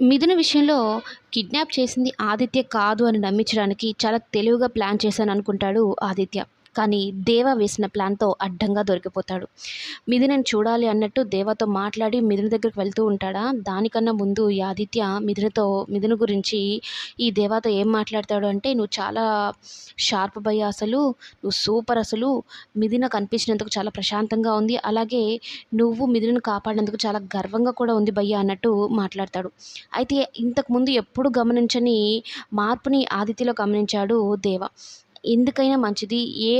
మిథున విషయంలో కిడ్నాప్ చేసింది ఆదిత్య కాదు అని నమ్మించడానికి చాలా తెలివిగా ప్లాన్ చేశాను అనుకుంటాడు ఆదిత్య. కానీ దేవ వేసిన ప్లాన్తో అడ్డంగా దొరికిపోతాడు. మిథునని చూడాలి అన్నట్టు దేవతో మాట్లాడి మిథున దగ్గరికి వెళ్తూ ఉంటాడా? దానికన్నా ముందు ఈ ఆదిత్య మిథునతో మిథున గురించి ఈ దేవతో ఏం మాట్లాడతాడు అంటే నువ్వు చాలా షార్ప్ భయ అసలు నువ్వు సూపర్ అసలు మిథున కనిపించినందుకు చాలా ప్రశాంతంగా ఉంది అలాగే నువ్వు మిథునను కాపాడినందుకు చాలా గర్వంగా కూడా ఉంది భయ్య అన్నట్టు మాట్లాడతాడు. అయితే ఇంతకుముందు ఎప్పుడు గమనించని మార్పుని ఆదిత్యలో గమనించాడు దేవ. ఎందుకైనా మంచిది. ఏ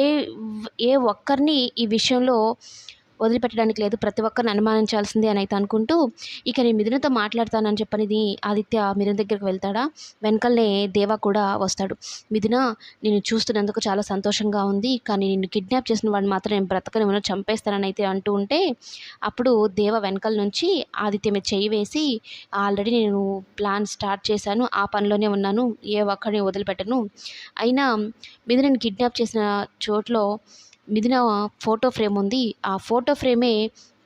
ఏ ఒక్కరిని ఈ విషయంలో వదిలిపెట్టడానికి లేదు. ప్రతి ఒక్కరిని అనుమానించాల్సిందే అని అయితే అనుకుంటూ ఇక నేను మిథునతో మాట్లాడతానని చెప్పనిది ఆదిత్య మిథున దగ్గరికి వెళ్తాడా? వెనకలనే దేవ కూడా వస్తాడు. మిథున నేను చూస్తున్నందుకు చాలా సంతోషంగా ఉంది. కానీ నిన్ను కిడ్నాప్ చేసిన వాడిని మాత్రం నేను బ్రతకనివ్వను చంపేస్తానని అయితే అంటూ ఉంటే అప్పుడు దేవ వెనకల నుంచి ఆదిత్య మీద చెయ్యి వేసి ఆల్రెడీ నేను ప్లాన్ స్టార్ట్ చేశాను ఆ పనిలోనే ఉన్నాను ఏ ఒక్కడిని వదిలిపెట్టను. అయినా మిథునని కిడ్నాప్ చేసిన చోట్లో మిథున ఫోటో ఫ్రేమ్ ఉంది. ఆ ఫోటో ఫ్రేమే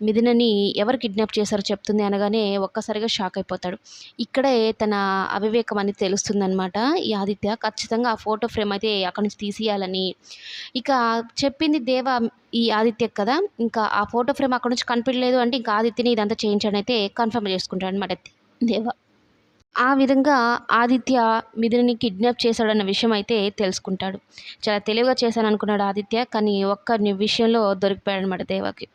మిథునని ఎవరు కిడ్నాప్ చేశారో చెప్తుంది అనగానే ఒక్కసారిగా షాక్ అయిపోతాడు. ఇక్కడే తన అవివేకం అనేది తెలుస్తుందనమాట ఈ ఆదిత్య ఖచ్చితంగా ఆ ఫోటో ఫ్రేమ్ అయితే అక్కడి నుంచి తీసేయాలని. ఇక చెప్పింది దేవ ఈ ఆదిత్య కదా. ఇంకా ఆ ఫోటో ఫ్రేమ్ అక్కడి నుంచి కనిపించలేదు అంటే ఇంకా ఆదిత్యని ఇదంతా చేయించడం అయితే కన్ఫర్మ్ చేసుకుంటాడు అనమాట దేవ ఆ విధంగా ఆదిత్య మిథునని కిడ్నాప్ చేశాడన్న విషయం అయితే తెలుసుకుంటాడు. చాలా తెలివిగా చేశాను అనుకున్నాడు ఆదిత్య కానీ ఒక్క విషయంలో దొరికిపోయాడు అనమాట దేవకి.